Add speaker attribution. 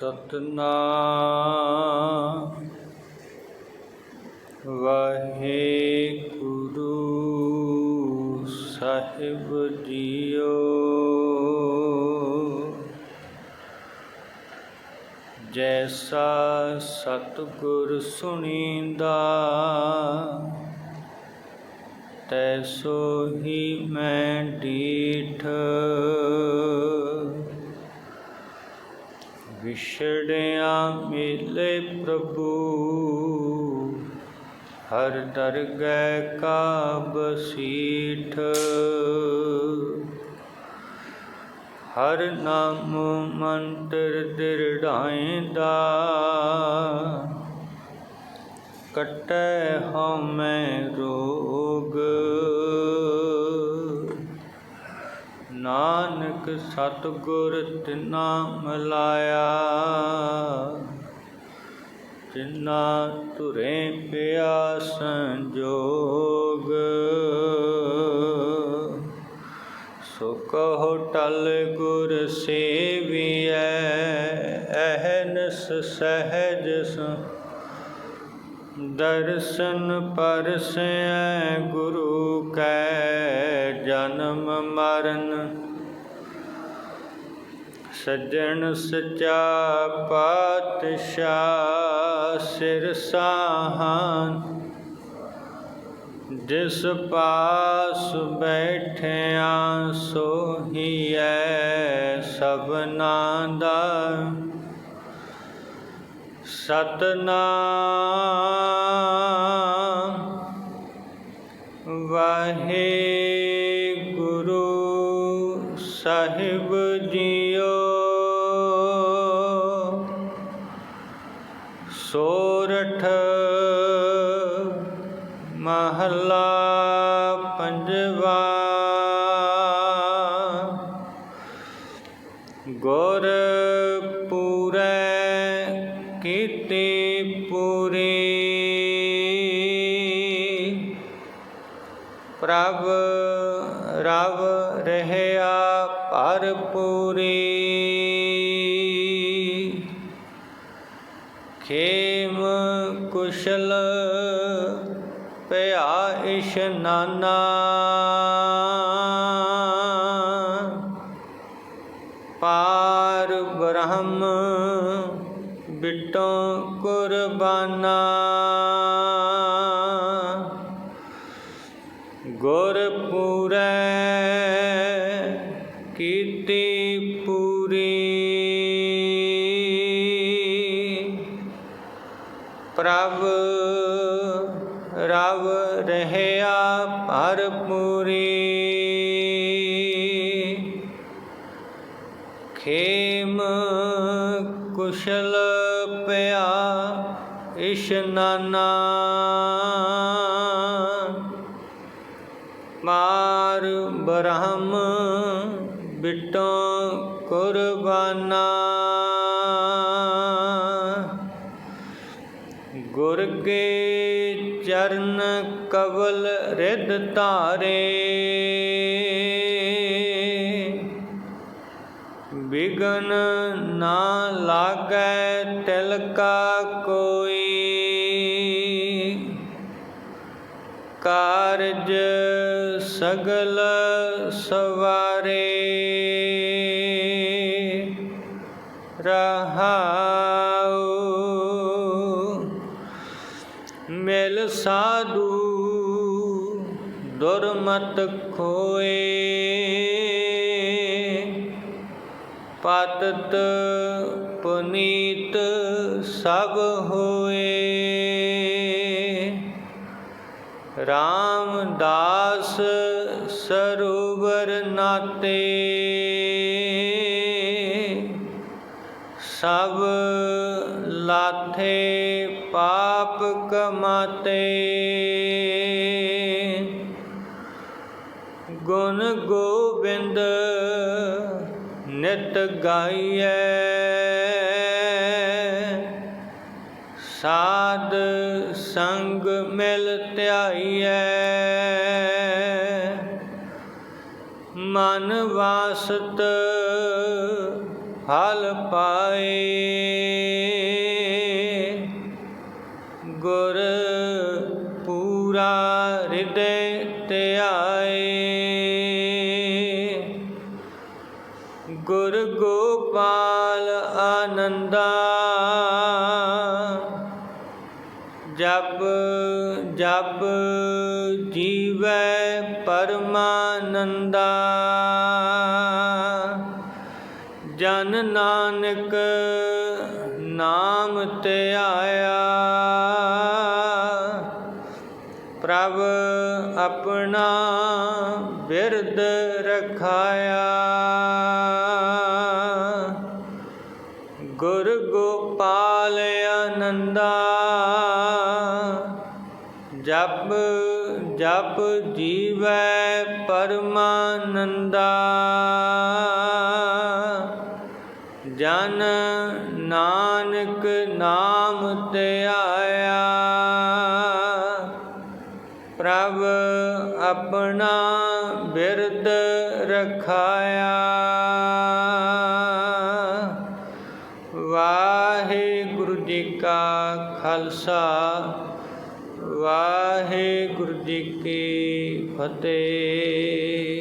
Speaker 1: ਸਤਨਾਮ। ਵਾਹਿਗੁਰੂ ਸਾਹਿਬ ਜੀਓ। ਜੈਸਾ ਸਤਿਗੁਰ ਸੁਣੀਂਦਾ ਤੈਸੋ ਹੀ ਮੈਂ ਡੀਠ ਵਿਛੜਿਆ ਮਿਲੇ ਪ੍ਰਭੂ। ਹਰ ਦਰਗਹਿ ਕਾ ਬਸੀਠ ਹਰ ਨਾਮ ਮੰਤਰ ਦਿਰੜਾਇਂਦਾ ਕਟੈ ਹਉਮੈ ਰੋਗ। ਨਾਨਕ ਸਤਿਗੁਰ ਤਿਨਾ ਮਿਲਾਇਆ। ਤਿਨਾ ਤੁਰੇ ਪਿਆ ਸੰਜੋਗ ਸੋ ਕਹੋ ਗੁਰ ਸੇਵੀਐ, ਅਹਨਸ ਸਹਿਜ ਸ ਦਰਸ਼ਨ ਪਰਸੈ ਗੁਰੂ ਕੈ ਜਨਮ ਮਰਨ। ਸੱਜਣ ਸਚਾ ਪਾਤਸ਼ਾਹ ਸਿਰ ਸਾਹਨ। ਜਿਸ ਪਾਸ ਬੈਠਿਆ ਸੋਹੀਐ ਸਭਨਾ ਦਾ। ਸਤਨਾਮ ਵਾਹਿਗੁਰੂ ਸਾਹਿਬ ਜੀਓ। ਸੋਰਠ ਮਹੱਲਾ ਪੰਜਵਾ। ਗੁਰ ਪ੍ਰਭ ਰਵ ਰਹਿਆ ਭਰਪੂਰੀ। ਖੇਮ ਕੁਸ਼ਲ ਪਿਆ ਇਸ਼ਨਾਨਾ ਪਾਰ ਬ੍ਰਹਮ ਬਿਟੋ ਕੁਰਬਾਨਾ। ਪੂਰੀ। ਪ੍ਰਭ ਰਵ ਰਹਿਆ ਭਰਪੂਰੀ ਖੇਮ ਕੁਸ਼ਲ ਪਿਆ ਇਸ਼ਨਾਨਾ ਮਾਰ ਬ੍ਰਹਮ ਬਿਟੋ ਕੁਰਬਾਨਾ। ਗੁਰ ਕੇ ਚਰਨ ਕਵਲ ਰਿਦ ਧਾਰੇ। ਬਿਗਨ ਨਾ ਲਾਗੈ ਤਿਲਕਾ ਕੋਈ। ਕਾਰਜ ਸਗਲ ਸਵਾਰੇ। ਰਹਾਉ। ਮਿਲ ਸਾਧੂ ਦੁਰਮਤ ਖੋਏ। ਪਤਤ ਪੁਨੀਤ ਸਭ ਹੋਏ। ਰਾਮਦਾਸ ਸਰੂਵਰ ਨਾਤੇ। ਸਭ ਲਾਥੇ ਪਾਪ ਕਮਾਤੇ। ਗੁਣ ਗੋਬਿੰਦ ਨਿਤ ਗਾਈਐ। ਸਾਧ ਸੰਗ ਮਿਲ ਧਿਆਈਐ। ਮਨ ਵਾਸਤ ਫਲ ਪਾਏ। ਗੁਰ ਪੂਰਾ ਹਿਰਦੇ ਧਿਆਏ ਗੁਰ ਗੋਪਾਲ ਆਨੰਦਾ। ਜਪ ਜਪ ਜੀਵੈ ਪਰਮਾਨੰਦਾ। ਜਨ ਨਾਨਕ ਨਾਮ ਧਿਆਇਆ ਪ੍ਰਭ ਆਪਣਾ ਬਿਰਦ ਰਖਾਇਆ। ਗੁਰ ਗੋਪਾਲ ਆਨੰਦਾ, ਜਪ ਜਪ ਜੀਵੈ ਪਰਮਾਨੰਦਾ। ਜਨ ਨਾਨਕ ਨਾਮ ਧਿਆਇਆ ਪ੍ਰਭ ਆਪਣਾ ਬਿਰਦ ਰਖਾਇਆ। ਵਾਹਿਗੁਰੂ ਜੀ ਕਾ ਖਾਲਸਾ, ਵਾਹਿਗੁਰੂ ਜੀ ਕੀ ਫਤਿਹ।